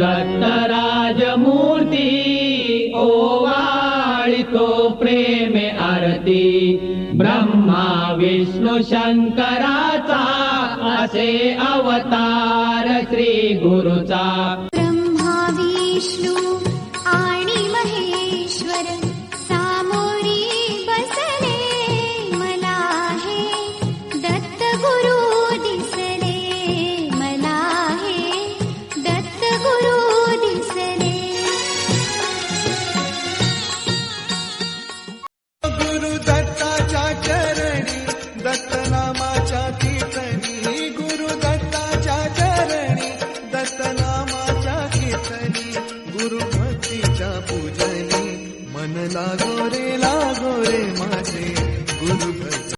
कर्तराजमूर्ति ओितो प्रेमे अरति ब्रह्मा विष्णु शङ्कराचा असे अवतार श्रीगुरुचा ब्रह्मा विष्णु दत्त नामाच्या कीर्तनी गुरु दत्ताच्या चरणी. दत्त नामाच्या कीर्तनी गुरु भक्तीच्या पूजनी. मन लागो रे लागो रे माझे.